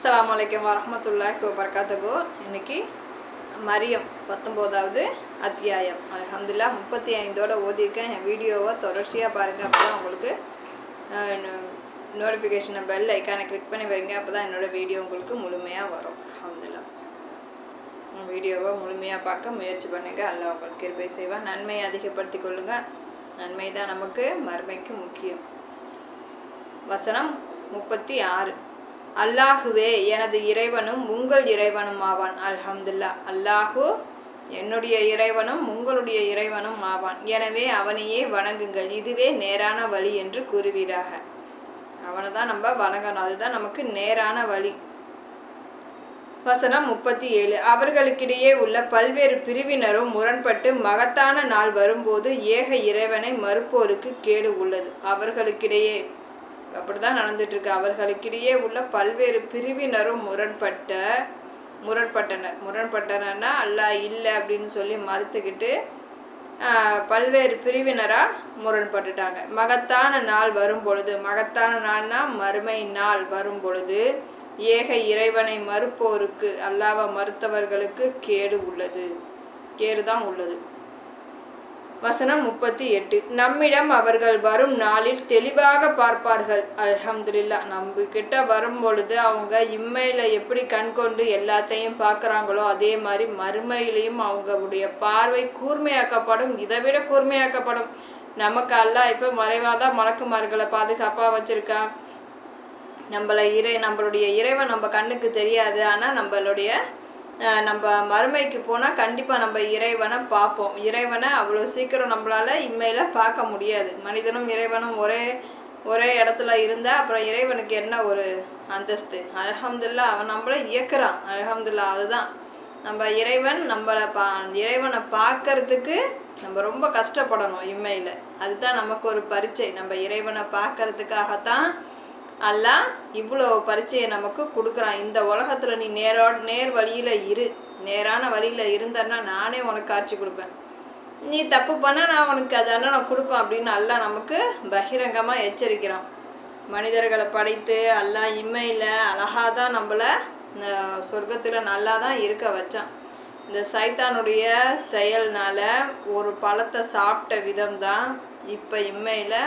அஸ்ஸலாமு அலைக்கும் வரஹ்மத்துல்லாஹி வபரகாத்துஹு இன்னைக்கு மரியம் பத்தொம்போதாவது அத்தியாயம். அலமதுல்லா முப்பத்தி ஐந்தோட ஓதியிருக்கேன். என் வீடியோவை தொடர்ச்சியாக பாருங்கள் அப்போ தான் உங்களுக்கு நோட்டிஃபிகேஷனை பெல் ஐக்கானை கிளிக் பண்ணி வைங்க. அப்போ தான் என்னோடய வீடியோ உங்களுக்கு முழுமையாக வரும். அல்ஹம்துலில்லா வீடியோவை முழுமையாக பார்க்க முயற்சி பண்ணுங்கள் அல்ல உங்களுக்கு கிருபை செய்வேன் நன்மையை அதிகப்படுத்திக் கொள்ளுங்கள் நன்மை தான் நமக்கு மறுமைக்கு முக்கியம். வசனம் முப்பத்தி ஆறு. அல்லாஹுவே எனது இறைவனும் உங்கள் இறைவனும் ஆவான் அல்ஹம்துல்லா அல்லாஹு என்னுடைய இறைவனும் உங்களுடைய இறைவனும் ஆவான் எனவே அவனையே வணங்குங்கள். இதுவே நேரான வழி என்று கூறுவீராக. அவனை தான் நம்ம வணங்கணும். அதுதான் நமக்கு நேரான வழி. வசனம் முப்பத்தி ஏழு அவர்களுக்கிடையே உள்ள பல்வேறு பிரிவினரும் முரண்பட்டு மகத்தான நாள் வரும்போது ஏக இறைவனை மறுப்போருக்கு கேடு உள்ளது. அவர்களுக்கிடையே அப்படி தான் நடந்துட்டுருக்கு. அவர்களுக்கிடையே உள்ள பல்வேறு பிரிவினரும் முரண்பட்ட முரண்பட்டனர் முரண்பட்டனர்னா அல்லா இல்லை அப்படின்னு சொல்லி மறுத்துக்கிட்டு பல்வேறு பிரிவினராக முரண்பட்டுட்டாங்க. மகத்தான நாள் வரும் பொழுது மகத்தான நாள்னா மறுமை நாள் வரும் பொழுது ஏக இறைவனை மறுப்போருக்கு அல்லாவை மறுத்தவர்களுக்கு கேடு உள்ளது. கேடு தான் உள்ளது. வசனம் முப்பத்தி எட்டு. நம்மிடம் அவர்கள் வரும் நாளில் தெளிவாக பார்ப்பார்கள். அலமதுல்லா நம்ம கிட்ட வரும் பொழுது அவங்க இம்மையில எப்படி கண் கொண்டு எல்லாத்தையும் பார்க்குறாங்களோ அதே மாதிரி மறுமையிலையும் அவங்களுடைய பார்வை கூர்மையாக்கப்படும் இதை விட கூர்மையாக்கப்படும். நமக்கு அல்ல இப்போ மறைவாதான் மலக்குமார்களை பாதுகாப்பாக வச்சிருக்கான் நம்மளை இறை நம்மளுடைய இறைவன் நம்ம கண்ணுக்கு தெரியாது. ஆனால் நம்மளுடைய நம்ம மறுமைக்கு போனால் கண்டிப்பாக நம்ம இறைவனை பார்ப்போம். இறைவனை அவ்வளோ சீக்கிரம் நம்மளால் இம்மையில் பார்க்க முடியாது. மனிதனும் இறைவனும் ஒரே ஒரே இடத்துல இருந்தால் அப்புறம் இறைவனுக்கு என்ன ஒரு அந்தஸ்து? அலகம்துல்லா அவன் நம்மளை இயக்குறான். அலகம்துல்லா அதுதான். நம்ம இறைவன் நம்மளை பா இறைவனை பார்க்கறதுக்கு நம்ம ரொம்ப கஷ்டப்படணும் இம்மையில் அதுதான் நமக்கு ஒரு பரீட்சை நம்ம இறைவனை பார்க்கறதுக்காகத்தான் அல்லா இவ்வளோ பரிச்சையை நமக்கு கொடுக்குறான். இந்த உலகத்தில் நீ நேரோ நேர் வழியில் இரு. நேரான வழியில் இருந்தன்னா நானே உனக்கு காட்சி கொடுப்பேன். நீ தப்பு பண்ணால் நான் உனக்கு அதான நான் கொடுப்பேன் அப்படின்னு அல்லா நமக்கு பகிரங்கமாக எச்சரிக்கிறான். மனிதர்களை படைத்து அல்லா இம்மையில் அழகாக தான் நம்மளை சொர்க்கத்தில் நல்லா தான் இருக்க வச்சான். இந்த சைத்தானுடைய செயல்னால ஒரு பழத்தை சாப்பிட்ட விதம் தான் இப்போ இம்மையில்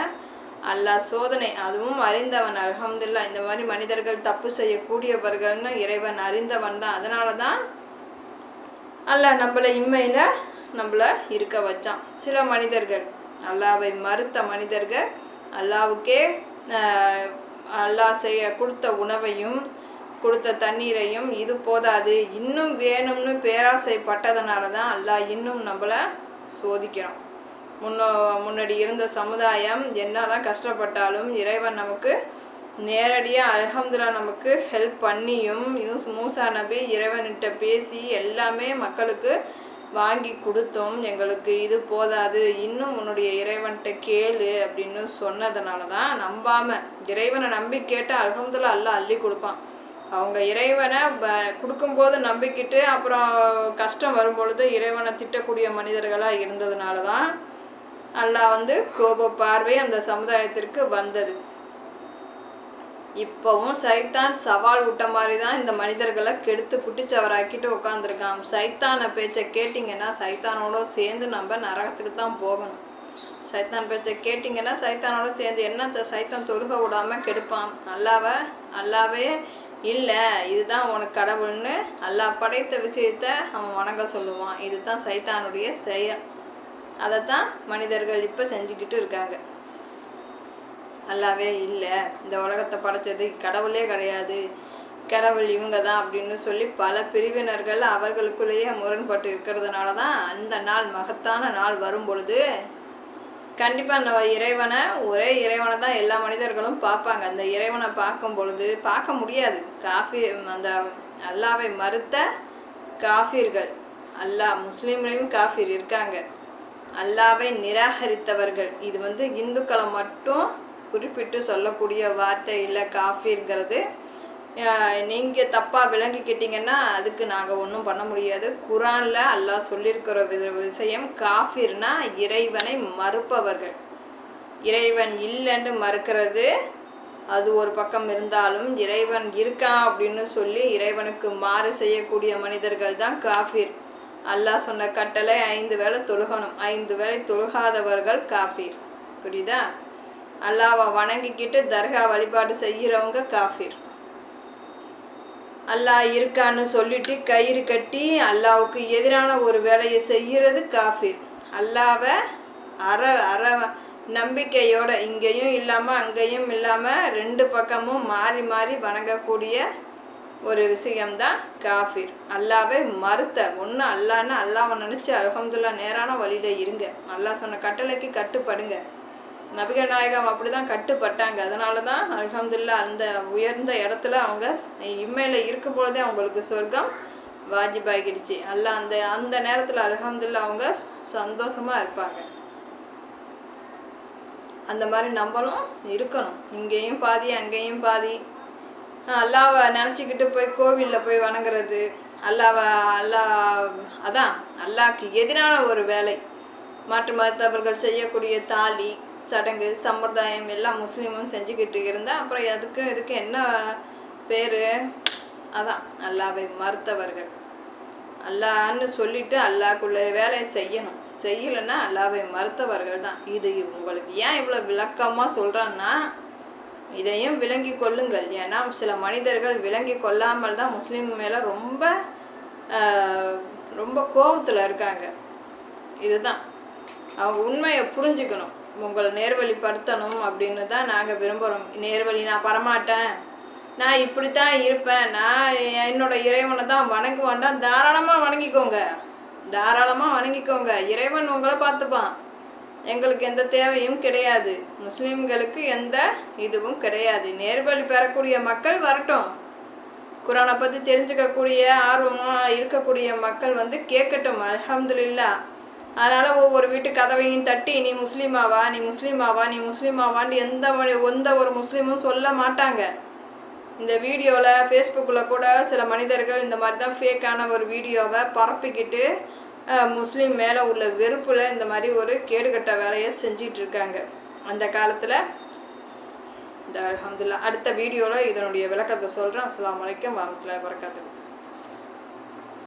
அல்லாஹ் சோதனை அதுவும் அறிந்தவன் அலமதுல்லா இந்த மாதிரி மனிதர்கள் தப்பு செய்யக்கூடியவர்கள்னு இறைவன் அறிந்தவன் தான். அதனால தான் அல்லாஹ் நம்மளை இம்மையில் நம்மள இருக்க வச்சான். சில மனிதர்கள் அல்லாவை மறுத்த மனிதர்கள் அல்லாவுக்கே அல்லாஹ் செய்ய கொடுத்த உணவையும் கொடுத்த தண்ணீரையும் இது போதாது இன்னும் வேணும்னு பேராசைப்பட்டதுனால தான் அல்லாஹ் இன்னும் நம்மளை சோதிக்கிறான். முன்னோ முன்னாடி இருந்த சமுதாயம் என்னதான் கஷ்டப்பட்டாலும் இறைவன் நமக்கு நேரடியாக அல்ஹம்துல்லா நமக்கு ஹெல்ப் பண்ணியும் யூஸ் மூசா நபி இறைவன்கிட்ட பேசி எல்லாமே மக்களுக்கு வாங்கி கொடுத்தோம் எங்களுக்கு இது போதாது இன்னும் உன்னுடைய இறைவன்கிட்ட கேளு அப்படின்னு சொன்னதுனால தான் நம்பாமல் இறைவனை நம்பி கேட்டால் அலகம்துல்லா எல்லாம் அள்ளி கொடுப்பான். அவங்க இறைவனை கொடுக்கும்போது நம்பிக்கிட்டு அப்புறம் கஷ்டம் வரும் பொழுது இறைவனை திட்டக்கூடிய மனிதர்களாக இருந்ததுனால தான் அல்லாஹ் வந்து கோப பார்வை அந்த சமுதாயத்திற்கு வந்தது. இப்போவும் சைத்தான் சவால் விட்ட மாதிரி தான் இந்த மனிதர்களை கெடுத்து குட்டிச்சவராக்கிட்டு உட்காந்துருக்கான் சைத்தான பேச்சை கேட்டிங்கன்னா சைத்தானோட சேர்ந்து நம்ம நரகத்துக்கு தான் போகணும். சைத்தான் பேச்சை கேட்டிங்கன்னா சைத்தானோட சேர்ந்து என்ன சைத்தான் தொழுக விடாமல் கெடுப்பான். அல்லாவ அல்லாவே இல்லை இதுதான் உனக்கு கடவுள்னு அல்லாஹ் படைத்த விஷயத்த அவன் வணங்க சொல்லுவான். இதுதான் சைத்தானுடைய செயல். அதைத்தான் மனிதர்கள் இப்போ செஞ்சுக்கிட்டு இருக்காங்க. அல்லாவே இல்லை. இந்த உலகத்தை படைச்சது கடவுளே கிடையாது. கடவுள் இவங்க தான் அப்படின்னு சொல்லி பல பிரிவினர்கள் அவர்களுக்குள்ளேயே முரண்பட்டு இருக்கிறதுனால தான் அந்த நாள் மகத்தான நாள் வரும் பொழுது கண்டிப்பாக நம்ம இறைவனை ஒரே இறைவனை தான் எல்லா மனிதர்களும் பார்ப்பாங்க. அந்த இறைவனை பார்க்கும் பொழுது பார்க்க முடியாது. காஃபி அந்த அல்லாவை மறுத்த காஃபிர்கள் அல்லாஹ் முஸ்லீம்லேயும் காஃபிர் இருக்காங்க. அல்லாவை நிராகரித்தவர்கள். இது வந்து இந்துக்களை மட்டும் குறிப்பிட்டு சொல்லக்கூடிய வார்த்தை இல்லை காஃபிங்கிறது. நீங்கள் தப்பாக விளங்கிக்கிட்டீங்கன்னா அதுக்கு நாங்கள் ஒன்றும் பண்ண முடியாது. குரானில் அல்லாஹ் சொல்லியிருக்கிற வி- விஷயம் காஃபிர்னா இறைவனை மறுப்பவர்கள். இறைவன் இல்லைன்னு மறுக்கிறது அது ஒரு பக்கம் இருந்தாலும் இறைவன் இருக்கான் அப்படின்னு சொல்லி இறைவனுக்கு மாறு செய்யக்கூடிய மனிதர்கள் தான் காஃபிர். அல்லாஹ் சொன்ன கட்டளை ஐந்து வேளை தொழுகணும். ஐந்து வேளை தொழுகாதவர்கள் காஃபிர். புரியுதா? அல்லாவை வணங்கிக்கிட்டு தர்கா வழிபாடு செய்கிறவங்க காஃபிர். அல்லாஹ் இருக்கான்னு சொல்லிட்டு கயிறு கட்டி அல்லாவுக்கு எதிரான ஒரு வேலையை செய்கிறது காஃபிர். அல்லாவை அற அற நம்பிக்கையோட இங்கேயும் இல்லாமல் அங்கேயும் இல்லாமல் ரெண்டு பக்கமும் மாறி மாறி வணங்கக்கூடிய ஒரு விஷயம்தான் காஃபிர். அல்லாவே மறுத்த ஒன்று அல்லான்னு அல்லாவை நினச்சி அலகம்துல்லா நேரான வழியில் இருங்க. அல்லாஹ் சொன்ன கட்டளைக்கு கட்டுப்படுங்க. நபிகள் நாயகம் அப்படிதான் கட்டுப்பட்டாங்க. அதனால தான் அல்ஹம்துல்லா அந்த உயர்ந்த இடத்துல அவங்க இம்மையில் இருக்கும் பொழுதே அவங்களுக்கு சொர்க்கம் வாஜிபாகிடுச்சு. அல்லாஹ் அந்த அந்த நேரத்தில் அல்ஹம்துல்லா அவங்க சந்தோஷமாக இருப்பாங்க. அந்த மாதிரி நம்மளும் இருக்கணும். இங்கேயும் பாதி அங்கேயும் பாதி. அல்லாவை நினச்சிக்கிட்டு போய் கோவிலில் போய் வணங்குறது அல்லாவை அல்லாஹ் அதான் அல்லாவுக்கு எதிரான ஒரு வேலை. மாற்று மதத்தவர்கள் செய்யக்கூடிய தாலி சடங்கு சம்பிரதாயம் எல்லாம் முஸ்லீமும் செஞ்சுக்கிட்டு இருந்தால் அப்புறம் அதுக்கு இதுக்கு என்ன பேர்? அதான் அல்லாவை மறுத்தவர்கள். அல்லான்னு சொல்லிட்டு அல்லாக்குள்ள வேலையை செய்யணும். செய்யலைன்னா அல்லாவை மறுத்தவர்கள் தான். இது உங்களுக்கு ஏன் இவ்வளோ விளக்கமாக சொல்கிறேன்னா இதையும் விளங்கி கொள்ளுங்கள். ஏன்னா சில மனிதர்கள் விளங்கி கொள்ளாமல் தான் முஸ்லீம் மேலே ரொம்ப ரொம்ப கோபத்தில் இருக்காங்க. இதுதான். அவங்க உண்மையை புரிஞ்சுக்கணும். உங்களை நேர்வழிப்படுத்தணும் அப்படின்னு தான் நாங்கள் விரும்புகிறோம் நேர்வழி நான் பரமாட்டேன் நான் இப்படி தான் இருப்பேன். நான் என்னோட இறைவனை தான் வணங்குவேன்டா தாராளமாக வணங்கிக்கோங்க. தாராளமாக வணங்கிக்கோங்க. இறைவன் உங்களை பார்த்துப்பான். எங்களுக்கு எந்த தேவையும் கிடையாது. முஸ்லீம்களுக்கு எந்த இதுவும் கிடையாது. நேர்வழி பெறக்கூடிய மக்கள் வரட்டும். குரானை பற்றி தெரிஞ்சுக்கக்கூடிய ஆர்வமாக இருக்கக்கூடிய மக்கள் வந்து கேட்கட்டும். அலமதுல்லா அதனால் ஒவ்வொரு வீட்டு கதவையும் தட்டி நீ முஸ்லீமாவா நீ முஸ்லீமாவா நீ முஸ்லீமாவான்னு எந்த எந்த ஒரு முஸ்லீமும் சொல்ல மாட்டாங்க. இந்த வீடியோவில் ஃபேஸ்புக்கில் கூட சில மனிதர்கள் இந்த மாதிரி தான் ஃபேக்கான ஒரு வீடியோவை பரப்பிக்கிட்டு முஸ்லீம் மேலே உள்ள வெறுப்பில் இந்த மாதிரி ஒரு கேடுகட்ட வேலையை செஞ்சிட்டு இருக்காங்க அந்த காலத்தில் இந்த அலமதுல்லா அடுத்த வீடியோவில் இதனுடைய விளக்கத்தை சொல்கிறேன் அஸ்லாம் வலைக்கம் வரமத்துல்லாஹி வரகாத்துஹு